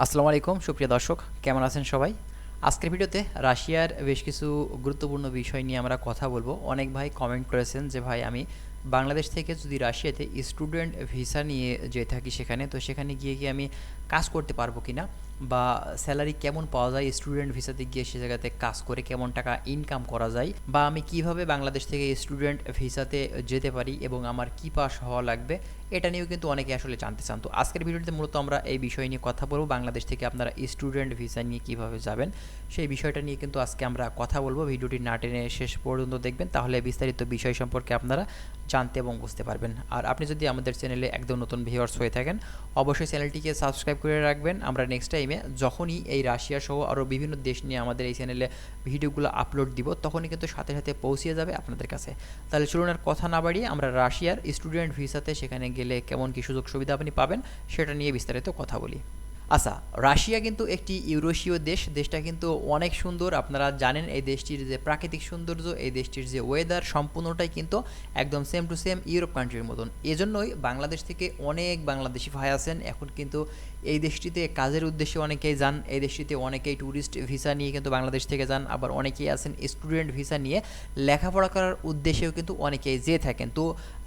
আসসালামু আলাইকুম, সুপ্রিয় দর্শক, কেমন আছেন সবাই? আজকের ভিডিওতে রাশিয়ার বেশ কিছু গুরুত্বপূর্ণ বিষয় নিয়ে আমরা কথা বলব। অনেক ভাই কমেন্ট করেছেন যে, ভাই, আমি বাংলাদেশ থেকে যদি রাশিয়াতে স্টুডেন্ট ভিসা নিয়ে যেয়ে থাকি সেখানে, তো সেখানে গিয়ে কি আমি কাজ করতে পারব কি না বা স্যালারি কেমন পাওয়া যায় স্টুডেন্ট ভিসাতে গিয়ে সে জায়গাতে কাজ করে কেমন টাকা ইনকাম করা যায়, বা আমি কীভাবে বাংলাদেশ থেকে স্টুডেন্ট ভিসাতে যেতে পারি এবং আমার কি পাস হওয়া লাগবে, এটা নিয়েও কিন্তু অনেকে আসলে জানতে চান। তো আজকের ভিডিওতে মূলত আমরা এই বিষয় নিয়ে কথা বলব, বাংলাদেশ থেকে আপনারা স্টুডেন্ট ভিসা নিয়ে কীভাবে যাবেন, সেই বিষয়টা নিয়ে কিন্তু আজকে আমরা কথা বলব। ভিডিওটি না টেনে শেষ পর্যন্ত দেখবেন, তাহলে বিস্তারিত বিষয় সম্পর্কে আপনারা জানতে এবং বুঝতে পারবেন। আর আপনি যদি আমাদের চ্যানেলে একদম নতুন ভিউয়ার্স হয়ে থাকেন, অবশ্যই চ্যানেলটিকে সাবস্ক্রাইব করে রাখবেন। আমরা নেক্সট টাইমে যখনই এই রাশিয়া সহ আরও বিভিন্ন দেশ নিয়ে আমাদের এই চ্যানেলে ভিডিওগুলো আপলোড দিব, তখনই কিন্তু সাথে সাথে পৌঁছিয়ে যাবে আপনাদের কাছে। তাহলে চলুন আর কথা না বাড়িয়ে আমরা রাশিয়ার স্টুডেন্ট ভিসাতে সেখানে গেলে কেমন কী সুযোগ সুবিধা আপনি পাবেন, সেটা নিয়ে বিস্তারিত কথা বলি। আচ্ছা রাশিয়া কিন্তু একটি ইউরোশীয় দেশ। দেশটা কিন্তু অনেক সুন্দর। আপনারা জানেন এই দেশটির যে প্রাকৃতিক সৌন্দর্য, এই দেশটির যে ওয়েদার সম্পূর্ণটাই কিন্তু একদম সেম টু সেম ইউরোপ কান্ট্রির মতন। এজন্যই বাংলাদেশ থেকে অনেক বাংলাদেশি ভাই আছেন। এখন কিন্তু এই দেশটিতে কাজের উদ্দেশ্যে অনেকেই যান। এই দেশটিতে অনেকেই ট্যুরিস্ট ভিসা নিয়ে কিন্তু বাংলাদেশ থেকে যান। আবার অনেকেই আছেন স্টুডেন্ট ভিসা নিয়ে। লেখাপড়া করার উদ্দেশ্যেও কিন্তু অনেকেই যেয়ে থাকেন। তো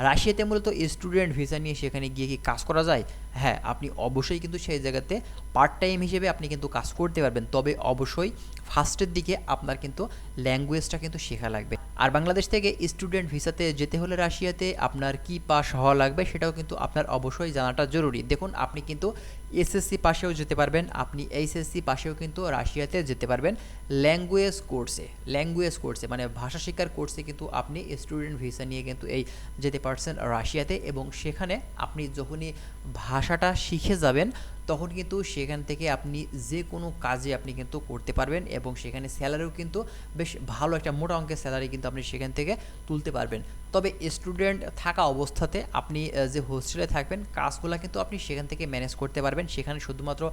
রাশিয়াতে মূলত স্টুডেন্ট ভিসা নিয়ে সেখানে গিয়ে কি কাজ করা যায়? হ্যাঁ আপনি অবশ্যই কিন্তু সেই জায়গাতে পার্ট টাইম হিসেবে আপনি কিন্তু কাজ করতে পারবেন। তবে অবশ্যই ফার্স্টের দিকে আপনার কিন্তু ল্যাঙ্গুয়েজটা কিন্তু শেখা লাগবে। আর বাংলাদেশ থেকে স্টুডেন্ট ভিসাতে যেতে হলে রাশিয়াতে আপনার কি পাস হওয়া লাগবে সেটাও কিন্তু আপনার অবশ্যই জানাটা জরুরি। দেখুন, আপনি কিন্তু এসএসসি পাশেও যেতে পারবেন, আপনি এইচএসসি পাশেও কিন্তু রাশিয়াতে যেতে পারবেন ল্যাঙ্গুয়েজ কোর্সে ল্যাঙ্গুয়েজ কোর্সে মানে ভাষা শিক্ষার কোর্সে কিন্তু আপনি স্টুডেন্ট ভিসা নিয়ে কিন্তু এই যেতে পারছেন রাশিয়াতে এবং সেখানে আপনি যখনই ভাষাটা শিখে যাবেন তখন কিন্তু সেখান থেকে আপনি যে কোনো কাজে আপনি কিন্তু করতে পারবেন এবং সেখানে স্যালারিও কিন্তু বেশ ভালো একটা মোটা অঙ্কের স্যালারি কিন্তু আপনি সেখান থেকে তুলতে পারবেন। তবে স্টুডেন্ট থাকা অবস্থাতে আপনি যে হোস্টেলে থাকবেন কাজগুলো কিন্তু আপনি সেখান থেকে ম্যানেজ করতে পারবেন। সেখানে শুধুমাত্র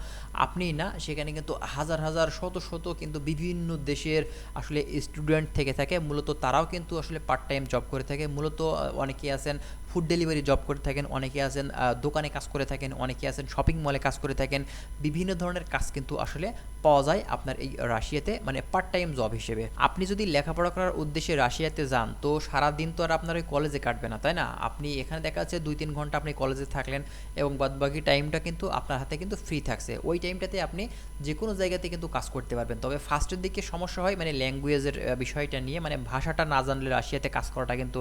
আপনিই না, সেখানে কিন্তু হাজার হাজার, শত শত কিন্তু বিভিন্ন দেশের আসলে স্টুডেন্ট থেকে থাকে। মূলত তারাও কিন্তু আসলে পার্ট টাইম জব করে থাকে। মূলত অনেকেই আছেন ফুড ডেলিভারি জব করে থাকেন, অনেকে আছেন দোকানে কাজ করে থাকেন, অনেকে আছেন শপিং মলে কাজ করে থাকেন। বিভিন্ন ধরনের কাজ কিন্তু আসলে পাওয়া যায় আপনার এই রাশিয়াতে মানে পার্ট টাইম জব হিসেবে। আপনি যদি লেখাপড়া করার উদ্দেশ্যে রাশিয়াতে যান, তো সারা দিন তো আর আপনার ওই কলেজে কাটবে না, তাই না? আপনি এখানে দেখা যাচ্ছে দুই তিন ঘণ্টা আপনি কলেজে থাকলেন এবং বাদবাকি টাইমটা কিন্তু আপনার হাতে কিন্তু ফ্রি থাকছে। ওই টাইমটাতে আপনি যে কোনো জায়গাতে কিন্তু কাজ করতে পারবেন। তবে ফার্স্টের দিকে সমস্যা হয় মানে ল্যাঙ্গুয়েজের বিষয়টা নিয়ে মানে ভাষাটা না জানলে রাশিয়াতে কাজ করাটা কিন্তু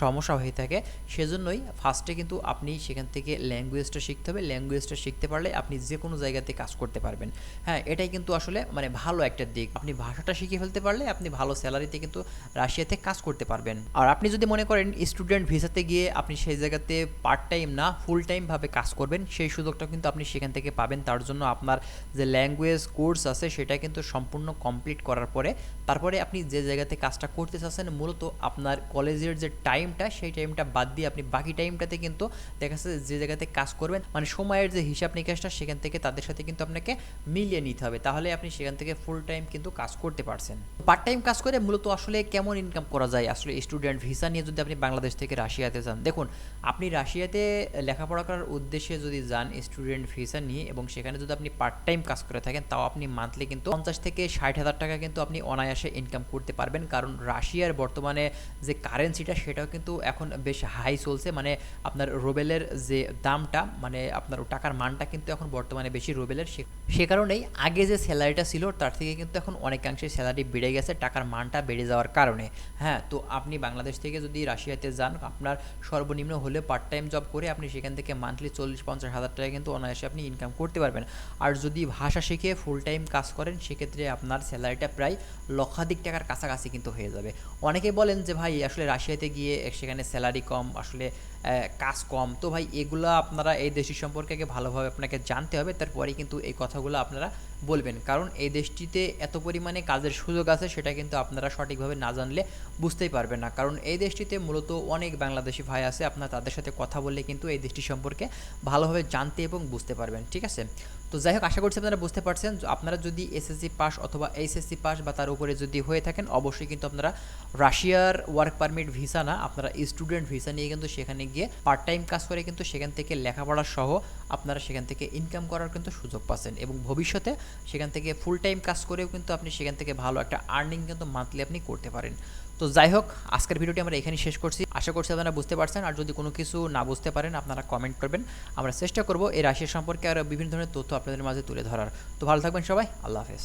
সমস্যা হয়ে থাকে। সেজন্যই ফার্স্টে কিন্তু আপনি সেখান থেকে ল্যাঙ্গুয়েজটা শিখতে হবে। ল্যাঙ্গুয়েজটা শিখতে পারলে আপনি যে কোনো জায়গাতে কাজ করতে পারবেন। হ্যাঁ এটাই কিন্তু আসলে মানে ভালো একটা দিক। আপনি ভাষাটা শিখে ফেলতে পারলে আপনি ভালো স্যালারিতে কিন্তু রাশিয়াতে কাজ করতে পারবেন। আর আপনি যদি মনে করেন স্টুডেন্ট ভিসাতে গিয়ে আপনি সেই জায়গাতে পার্ট টাইম না ফুল টাইমভাবে কাজ করবেন, সেই সুযোগটা কিন্তু আপনি সেখান থেকে পাবেন। তার জন্য আপনার যে ল্যাঙ্গুয়েজ কোর্স আছে, সেটা কিন্তু সম্পূর্ণ কমপ্লিট করার পরে, তারপরে আপনি যে জায়গাতে কাজটা করতে চাচ্ছেন, মূলত আপনার কলেজের যে টাইমটা সেই টাইমটা বাদ দিয়ে আপনি বাকি টাইমটাতে কিন্তু দেখা যাচ্ছে যে জায়গাতে কাজ করবেন মানে সময়ের যে হিসাব নিকাশটা, সেখান থেকে তাদের সাথে কিন্তু আপনাকে মিলিয়ে নিতে হবে। তাহলে আপনি সেখান থেকে ফুল টাইম কিন্তু কাজ করতে পারছেন। পার্ট টাইম কাজ করে মূলত আসলে কেমন ইনকাম করা যায়? আসলে স্টুডেন্ট ভিসা নিয়ে যদি আপনি বাংলাদেশ থেকে রাশিয়াতে যান, দেখুন, আপনি রাশিয়াতে লেখাপড়া করার উদ্দেশ্যে যদি যান স্টুডেন্ট ভিসা নিয়ে এবং সেখানে যদি আপনি পার্ট টাইম কাজ করে থাকেন, তাও আপনি মান্থলি কিন্তু পঞ্চাশ থেকে ষাট হাজার টাকা কিন্তু আপনি অনায়াসে ইনকাম করতে পারবেন। কারণ রাশিয়ার বর্তমানে যে কারেন্সিটা সেটাও কিন্তু এখন বেশ হাই চলছে। মানে আপনার রোবেলের যে দামটা মানে আপনার টাকার মানটা কিন্তু এখন বর্তমানে বেশি রোবেলের। সে কারণেই আগে যে স্যালারিটা ছিল, তার থেকে কিন্তু এখন অনেকাংশে স্যালারি বেড়ে গেছে, টাকার মানটা বেড়ে যাওয়ার কারণে। হ্যাঁ তো আপনি বাংলাদেশ থেকে যদি রাশিয়াতে যান। আপনার সর্বনিম্ন হলে পার্ট টাইম জব করে আপনি সেখান থেকে মান্থলি চল্লিশ পঞ্চাশ হাজার টাকা কিন্তু অনায়াসে আপনি ইনকাম করতে পারবেন। আর যদি ভাষা শিখে ফুল টাইম কাজ করেন, সেক্ষেত্রে আপনার স্যালারিটা প্রায় লক্ষাধিক টাকার কাছাকাছি কিন্তু হয়ে যাবে। অনেকে বলেন যে, ভাই, আসলে রাশিয়াতে গিয়ে সেখানে স্যালারি কম, আসলে কাজ কম। তো ভাই, এগুলো আপনারা এই দেশটি সম্পর্কে ভালোভাবে আপনাকে জানতে হবে। তারপরেই কিন্তু এই কথাগুলো আপনারা বলবেন। কারণ এই দেশটিতে এত পরিমাণে কাজের সুযোগ আছে, সেটা কিন্তু আপনারা সঠিকভাবে না জানলে বুঝতেই পারবেন না। কারণ এই দেশটিতে মূলত অনেক বাংলাদেশি ভাই আছে, আপনারা তাদের সাথে কথা বললে কিন্তু এই দেশটি সম্পর্কে ভালোভাবে জানতে এবং বুঝতে পারবেন, ঠিক আছে? তো যাই হোক, আশা করছি আপনারা বুঝতে পারছেন। আপনারা যদি এসএসসি পাস অথবা এইচএসসি পাস বা তার উপরে যদি হয়ে থাকেন, অবশ্যই কিন্তু আপনারা রাশিয়ার ওয়ার্ক পারমিট ভিসা না, আপনারা স্টুডেন্ট ভিসা নিয়ে কিন্তু সেখানে গিয়ে পার্ট টাইম কাজ করে কিন্তু সেখান থেকে লেখাপড়া সহ আপনারা সেখান থেকে ইনকাম করার কিন্তু সুযোগ পাচ্ছেন এবং ভবিষ্যতে সেখান থেকে ফুল টাইম কাজ করেও কিন্তু আপনি সেখান থেকে ভালো একটা আর্নিং কিন্তু মান্থলি আপনি করতে পারেন। তো যাই হোক, আজকের ভিডিওটি আমরা এখানেই শেষ করছি। আশা করছি আপনারা বুঝতে পারছেন। আর যদি কোনো কিছু না বুঝতে পারেন, আপনারা কমেন্ট করবেন। আমরা চেষ্টা করব এই রাশির সম্পর্কে আরও বিভিন্ন ধরনের তথ্য আপনাদের মাঝে তুলে ধরার। তো ভালো থাকবেন সবাই। আল্লাহ হাফেজ।